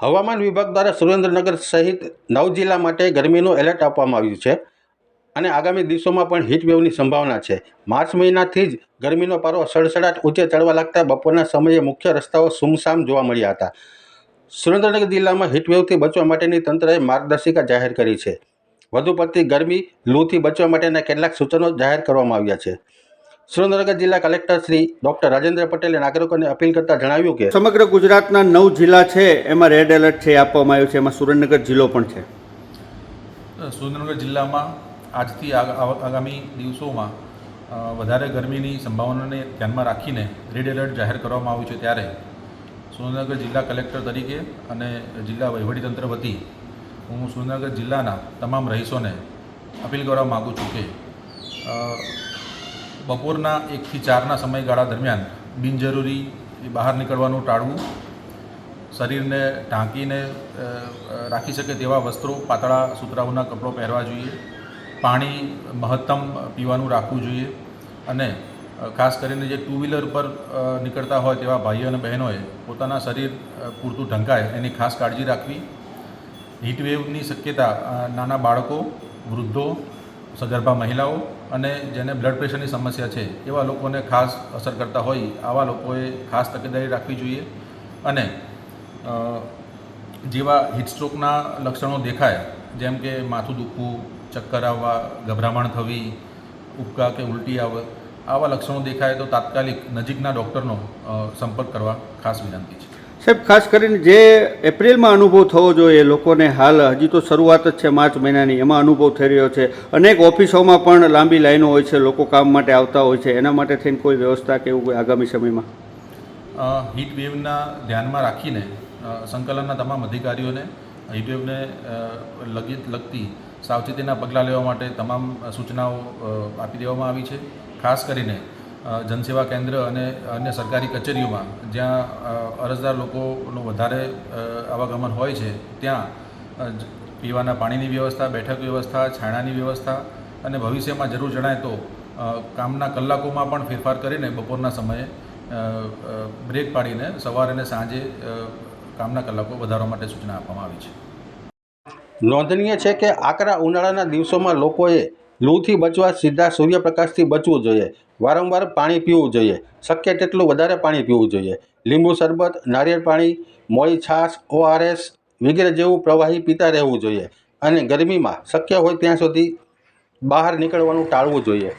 હવામાન વિભાગ દ્વારા સુરેન્દ્રનગર સહિત નવ જિલ્લા માટે ગરમીનું એલર્ટ આપવામાં આવ્યું છે અને આગામી દિવસોમાં પણ હીટવેવની સંભાવના છે. માર્ચ મહિનાથી જ ગરમીનો પારો સડસડાટ ઊંચે ચડવા લાગતા બપોરના સમયે મુખ્ય રસ્તાઓ સુમસામ જોવા મળ્યા હતા. સુરેન્દ્રનગર જિલ્લામાં હીટવેવથી બચવા માટેની તંત્રએ માર્ગદર્શિકા જાહેર કરી છે. વધુ પડતી ગરમી લૂથી બચવા માટેના કેટલાક સૂચનો જાહેર કરવામાં આવ્યા છે. સુરેન્દ્રનગર જિલ્લા કલેક્ટર શ્રી ડૉક્ટર રાજેન્દ્ર પટેલે નાગરિકોને અપીલ કરતા જણાવ્યું કે સમગ્ર ગુજરાતના નવ જિલ્લા છે એમાં રેડ એલર્ટ છે આપવામાં આવ્યું છે એમાં સુરેન્દ્રનગર જિલ્લો પણ છે. સુરેન્દ્રનગર જિલ્લામાં આજથી આગ- આગામી દિવસોમાં વધારે ગરમીની સંભાવનાને ધ્યાનમાં રાખીને રેડ એલર્ટ જાહેર કરવામાં આવ્યું છે ત્યારે સુરેન્દ્રનગર જિલ્લા કલેક્ટર તરીકે અને જિલ્લા વહીવટીતંત્ર વતી હું સુરેન્દ્રનગર જિલ્લાના તમામ રહીશોને અપીલ કરવા માગું છું કે બપોરના એકથી ચારના સમયગાળા દરમિયાન બિનજરૂરી બહાર નીકળવાનું ટાળવું, શરીરને ઢાંકીને રાખી શકે તેવા વસ્ત્રો, પાતળા સુતરાઉના કપડો પહેરવા જોઈએ, પાણી મહત્તમ પીવાનું રાખવું જોઈએ અને ખાસ કરીને જે ટુ વ્હીલર પર નીકળતા હોય તેવા ભાઈઓ અને બહેનોએ પોતાના શરીર પૂરતું ઢંકાય એની ખાસ કાળજી રાખવી. હીટવેવની શક્યતા નાના બાળકો, વૃદ્ધો સગર્ભા મહિલાઓ અને જેને બ્લડ પ્રેશરની સમસ્યા છે, એવા લોકોને ખાસ અસર કરતા હોય, આવા લોકોએ ખાસ તકેદારી રાખવી જોઈએ. અને જેવા હિટસ્ટ્રોકના લક્ષણો દેખાય, જેમ કે માથું દુખવું, ચક્કર આવવા, ગભરામણ થવી, ઉબકા કે ઉલટી આવે આવા લક્ષણો દેખાય તો તાત્કાલિક નજીકના ડૉક્ટરનો સંપર્ક કરવા ખાસ વિનંતી છે. સાહેબ, ખાસ કરીને જે એપ્રિલમાં અનુભવ થવો જોઈએ લોકોને હાલ હજી તો શરૂઆત જ છે માર્ચ મહિનાની, એમાં અનુભવ થઈ રહ્યો છે. અનેક ઓફિસોમાં પણ લાંબી લાઈનો હોય છે, લોકો કામ માટે આવતા હોય છે. એના માટે થઈને કોઈ વ્યવસ્થા કે એવું આગામી સમયમાં? હીટ વેવના ધ્યાનમાં રાખીને સંકલનના તમામ અધિકારીઓને હીટ વેવને લગી, લગતી સાવચેતીના પગલાં લેવા માટે તમામ સૂચનાઓ આપી દેવામાં આવી છે. ખાસ કરીને જનસેવા કેન્દ્ર અને અન્ય સરકારી કચેરીઓમાં જ્યાં અરજદાર લોકોનું વધારે આવાગમન હોય છે, ત્યાં પીવાના પાણીની વ્યવસ્થા, બેઠક વ્યવસ્થા, છાણાની વ્યવસ્થા અને ભવિષ્યમાં જરૂર જણાય તો કામના કલાકોમાં પણ ફેરફાર કરીને બપોરના સમયે બ્રેક પાડીને સવારે અને સાંજે કામના કલાકો વધારવા માટે સૂચના આપવામાં આવી છે. નોંધનીય છે કે આકરા ઉનાળાના દિવસોમાં લોકોએ લૂથી બચવા સીધા સૂર્યપ્રકાશથી બચવું જોઈએ. વારંવાર પાણી પીવું જોઈએ. શક્ય તેટલું વધારે પાણી પીવું જોઈએ. લીંબુ શરબત, નારિયેળ પાણી મોળી છાશ, ઓઆરએસ વગેરે જેવું પ્રવાહી પીતા રહેવું જોઈએ. અને ગરમીમાં શક્ય હોય ત્યાં સુધી બહાર નીકળવાનું ટાળવું જોઈએ.